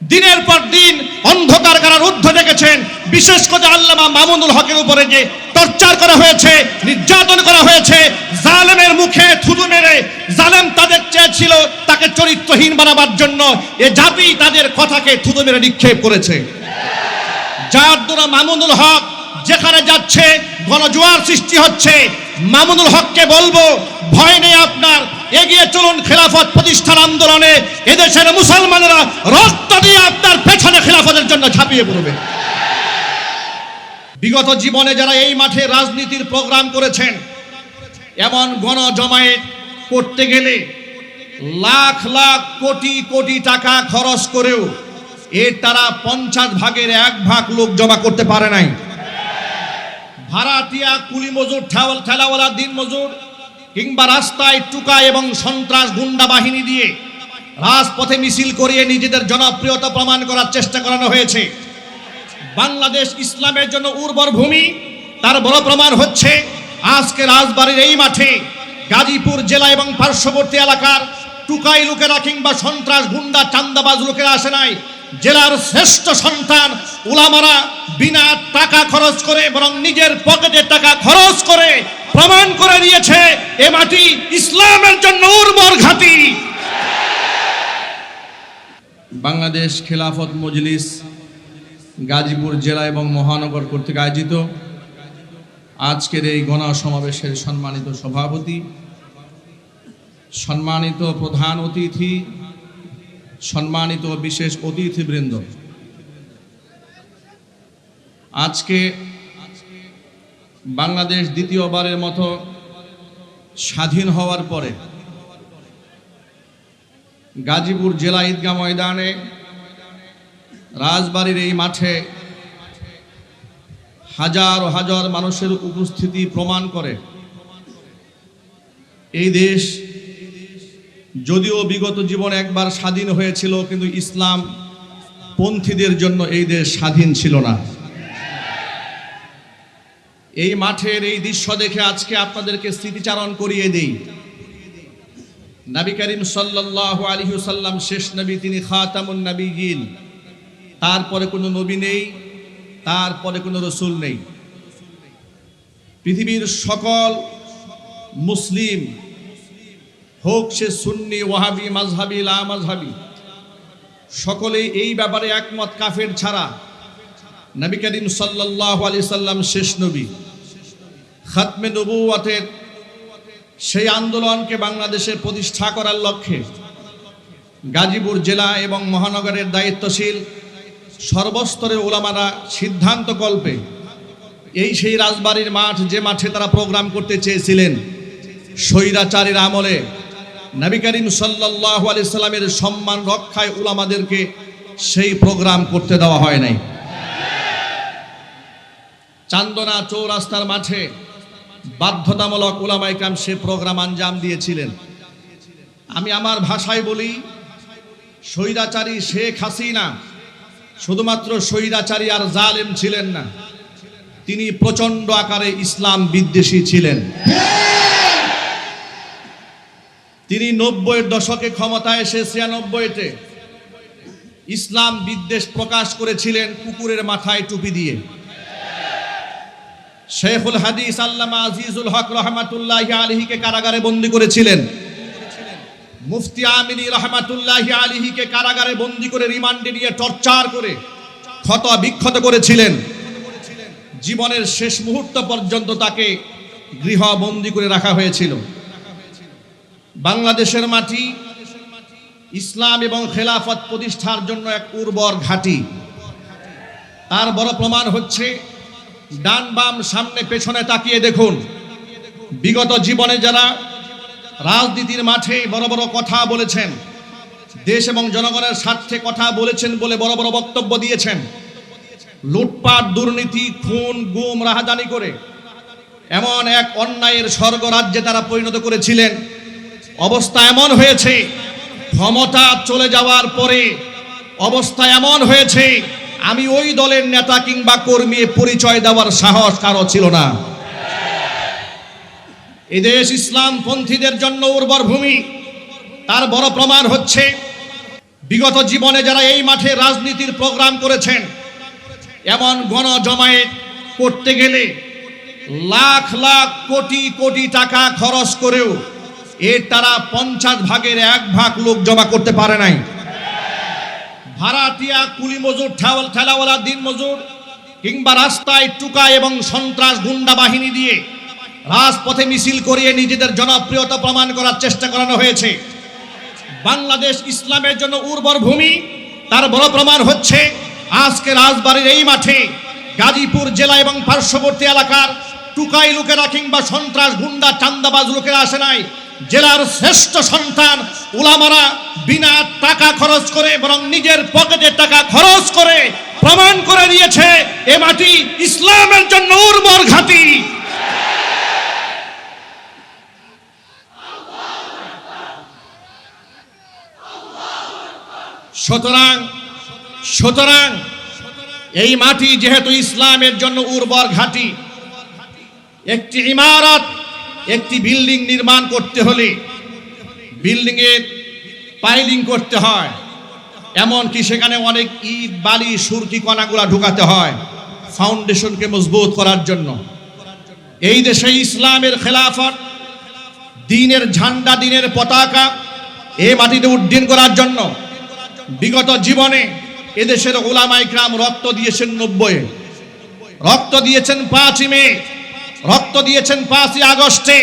দিনের পর দিন অন্ধকার করার ঊর্ধ্ব দেখেছেন। বিশেষ করে আল্লামা মামুনুল হকের উপরে যে টর্চার করা হয়েছে, নির্যাতন করা হয়েছে, জালেমের মুখে থুতু মেরে জালেম তাদের চেয়েছিল তাকে চরিত্রহীন বানাবার জন্য, এ জাতি তাদের কথাকে থুতু মেরে নিক্ষেপ করেছে। যার দ্বারা মামুনুল হক যেখানে যাচ্ছে, গণজোয়ার সৃষ্টি হচ্ছে মামুনুল হককে বলব, ভয় নেই আপনার। এগিয়ে চলুন খেলাফত প্রতিষ্ঠান আন্দোলনে। এদেশের মুসলমানেরা রক্ত দিয়ে আপনার পেছনে খেলাফতের জন্য ঝাঁপিয়ে পড়বে। বিগত জীবনে যারা এই মাঠে রাজনীতির প্রোগ্রাম করেছেন, এমন গণ জমায়েত করতে গেলে লাখ লাখ কোটি কোটি টাকা খরচ করেও এর তারা পঞ্চাশ ভাগের এক ভাগ লোক জমা করতে পারে নাই। ভাড়াটিয়া কুলি মজুর ঠেলাওয়ালা দিন মজুর কিংবা রাস্তায় টুকা এবং সন্ত্রাস গুন্ডা বাহিনী দিয়ে রাজপথে মিছিল করিয়ে নিজেদের জনপ্রিয়তা প্রমাণ করার চেষ্টা করানো হয়েছে। বাংলাদেশ ইসলামের জন্য উর্বর ভূমি, তার বড় প্রমাণ হচ্ছে আজকে রাজবাড়ির এই মাঠে গাজীপুর জেলা এবং পার্শ্ববর্তী এলাকার টুকাই লোকেরা কিংবা সন্ত্রাস গুন্ডা চান্দাবাজ লোকেরা আসে নাই। জেলার শ্রেষ্ঠ সন্তান, উলামারা বিনা টাকা খরচ করে, বরং নিজের পকেটে টাকা খরচ করে প্রমাণ করে দিয়েছে, এ মাটি ইসলামের জন্য উর্বর ঘাঁটি। বাংলাদেশ খেলাফত মজলিস গাজীপুর জেলা এবং মহানগর কর্তৃক আয়োজিত আজকের এই গণ সমাবেশের সম্মানিত সভাপতি, সম্মানিত প্রধান অতিথি সম্মানিত বিশেষ অতিথিবৃন্দ। আজকে বাংলাদেশ দ্বিতীয়বারের মতো স্বাধীন হওয়ার পরে গাজীপুর জেলা ঈদগাহ ময়দানে রাজবাড়ির এই মাঠে হাজার হাজার মানুষের উপস্থিতি প্রমাণ করে এই দেশ যদিও বিগত জীবন একবার স্বাধীন হয়েছিল, কিন্তু ইসলাম পন্থীদের জন্য এই দেশ স্বাধীন ছিল না। এই মাঠের এই দৃশ্য দেখে আজকে আপনাদেরকে স্মৃতিচারণ করিয়ে দেই। নবী করিম সাল্লাল্লাহু আলাইহি সাল্লাম শেষ নবী তিনি খাতামুন নবীয়িন। তারপরে কোনো নবী নেই, তারপরে কোনো রসুল নেই। পৃথিবীর সকল মুসলিম হোক সে সুন্নি, ওয়াহাবি মাজহাবি লা মাজহাবি সকলেই এই ব্যাপারে একমত কাফের ছাড়া। নবী করিম সাল্লাল্লাহু আলাইহি সাল্লাম শেষ নবী। খাতমে নবুয়াতের সেই আন্দোলনকে বাংলাদেশে প্রতিষ্ঠা করার লক্ষ্যে গাজীপুর জেলা এবং মহানগরের দায়িত্বশীল সর্বস্তরে ওলামারা সিদ্ধান্ত কল্পে এই সেই রাজবাড়ির মাঠ যে মাঠে তারা প্রোগ্রাম করতে চেয়েছিলেন, স্বৈরাচারীর আমলে নবী করিম সাল্লাহ আলি সাল্লামের সম্মান রক্ষায় উলামাদেরকে সেই প্রোগ্রাম করতে দেওয়া হয় নাই। চান্দনা চৌরাস্তার মাঠে বাধ্যতামূলক ওলামাই কাম সে প্রোগ্রাম আঞ্জাম দিয়েছিলেন। আমি আমার ভাষায় বলি, স্বৈরাচারী শেখ হাসিনা শুধুমাত্র স্বৈরাচারী আর জালেম ছিলেন না, তিনি প্রচণ্ড আকারে ইসলাম বিদ্বেষী ছিলেন। তিনি নব্বইয়ের দশকে ক্ষমতায় এসে ছিয়ানব্বইতে ইসলাম বিদ্বেষ প্রকাশ করেছিলেন কুকুরের মাথায় টুপি দিয়ে। শেখুল হাদিস আল্লামা আজিজুল হক রহমাতুল্লাহ আলহিকে কারাগারে বন্দি করেছিলেন। মুফতি আমিনী রহমাতুল্লাহ আলিহিকে কারাগারে বন্দি করে রিমান্ডে নিয়ে টর্চার করে ক্ষত বিক্ষত করেছিলেন। জীবনের শেষ মুহূর্ত পর্যন্ত তাকে গৃহবন্দী করে রাখা হয়েছিল। বাংলাদেশের মাটি, ইসলাম এবং খেলাফত প্রতিষ্ঠার জন্য এক উর্বর ঘাঁটি। তার বড় প্রমাণ হচ্ছে, ডান বাম সামনে পেছনে তাকিয়ে দেখুন। বিগত জীবনে যারা রাজনীতির মাঠে বড় বড় কথা বলেছেন, দেশ এবং জনগণের স্বার্থে কথা বলেছেন বলে বড় বড় বক্তব্য দিয়েছেন, লুটপাট, দুর্নীতি, খুন, গুম, রাহাদানি করে এমন এক অন্যায়ের স্বর্গ রাজ্যে তারা পরিণত করেছিলেন। অবস্থা এমন হয়েছে, ক্ষমতা চলে যাওয়ার পরে অবস্থা এমন হয়েছে, আমি ওই দলের নেতা কিংবা কর্মী পরিচয় দেওয়ার সাহস কারও ছিল না। এদেশ ইসলাম পন্থীদের জন্য উর্বর ভূমি, তার বড় প্রমাণ হচ্ছে, বিগত জীবনে যারা এই মাঠে রাজনীতির প্রোগ্রাম করেছেন, এমন গণ জমায়েত করতে গেলে লাখ লাখ কোটি কোটি টাকা খরচ করেও এর তারা পঞ্চাশ ভাগের এক ভাগ লোক জমা করতে পারে নাই। ভাড়াটিয়া কুলি মজুর ঠেলাওয়ালা দিন মজুর কিংবা রাস্তায় টুকা এবং সন্ত্রাস গুন্ডা বাহিনী দিয়ে রাজপথে মিছিল করিয়ে নিজেদের জনপ্রিয়তা প্রমাণ করার চেষ্টা করানো হয়েছে। বাংলাদেশ ইসলামের জন্য উর্বর ভূমি, তার বড় প্রমাণ হচ্ছে আজকে রাজবাড়ির এই মাঠে গাজীপুর জেলা এবং পার্শ্ববর্তী এলাকার টুকাই লোকেরা কিংবা সন্ত্রাস গুন্ডা চান্দাবাজ লোকেরা আসে নাই। জেলার শ্রেষ্ঠ সন্তান উলামারা বিনা টাকা খরচ করে, বরং নিজের পকেটে টাকা খরচ করে প্রমাণ করে দিয়েছে, এ মাটি ইসলামের জন্য উর্বর ঘাঁটি। সুতরাং সুতরাং এই মাটি যেহেতু ইসলামের জন্য উর্বর ঘাঁটি, একটি ইমারত একটি বিল্ডিং নির্মাণ করতে হলে বিল্ডিং এর পাইলিং করতে হয়। এমনকি সেখানে অনেক ইট, বালি, সুরকি, কণাগুলা ঢুকাতে হয় ফাউন্ডেশনকে মজবুত করার জন্য। এই দেশে ইসলামের খেলাফত, দিনের ঝান্ডা, দিনের পতাকা এ মাটিতে উড্ডীন করার জন্য। বিগত জীবনে এদেশের ওলামা ইকরাম রক্ত দিয়েছেন নব্বই রক্ত দিয়েছেন পাঁচই মে। রক্ত দিয়েছেন পাঁচই আগস্টে।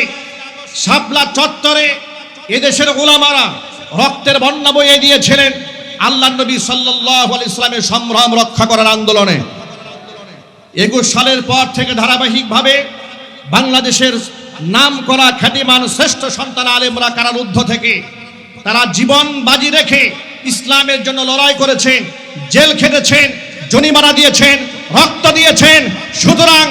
শাপলা চত্বরে এদেশের ওলামারা রক্তের বন্যা বইয়ে দিয়েছিলেন আল্লাহ নবী সাল্লাহ ইসলামের সম্ভ্রম রক্ষা করার আন্দোলনে। একুশ সালের পর থেকে ধারাবাহিকভাবে বাংলাদেশের নাম করা খ্যাতিমান শ্রেষ্ঠ সন্তান আলেমরা কারারুদ্ধ থেকে তারা জীবন বাজি রেখে ইসলামের জন্য লড়াই করেছেন, জেল খেটেছেন জনিমারা দিয়েছেন, রক্ত দিয়েছেন। সুতরাং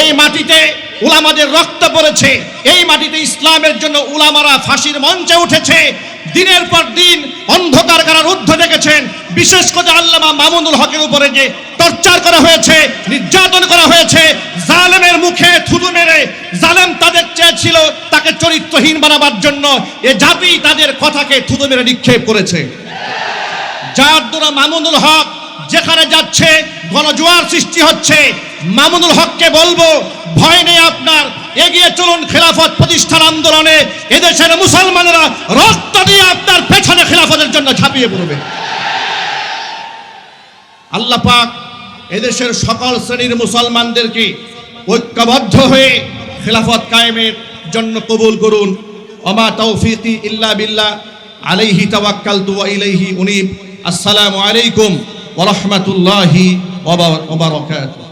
এই মাটিতে উলামাদের রক্ত পড়েছে। এই মাটিতে ইসলামের জন্য উলামারা ফাঁসির মঞ্চে উঠেছে। দিনের পর দিন অন্ধকার কারার ঊর্ধ্ব ডেকেছেন বিশেষ করে আল্লামা মামুনুল হকের উপরে যে টর্চার করা হয়েছে, নির্যাতন করা হয়েছে, জালেমের মুখে থুতু মেরে জালেম তাদের চেয়েছিল তাকে চরিত্রহীন বানাবার জন্য, এ জাতি তাদের কথাকে থুতু মেরে নিক্ষেপ করেছে। যার দ্বারা মামুনুল হক যেখানে যাচ্ছে, গণজোয়ার সৃষ্টি হচ্ছে। মামুনুল হককে বলব, ভয় নেই আপনার। এগিয়ে চলুন খেলাফত প্রতিষ্ঠার আন্দোলনে। এদেশের মুসলমানেরা রক্ত দিয়ে আপনার পেছনে খেলাফতের জন্য ঝাঁপিয়ে পড়বে। আল্লাহ পাক এদেশের সকল শ্রেণির মুসলমানদেরকে ঐক্যবদ্ধ হয়ে খেলাফত কায়েমের জন্য কবুল করুন? অমা তৌফিকি ইল্লা বিল্লাহ। আলাইহি তাওয়াক্কালতু ওয়া ইলাইহি উনিব। আসসালামু আলাইকুম। ওয়া রাহমাতুল্লাহি ওয়া বারাকাতুহু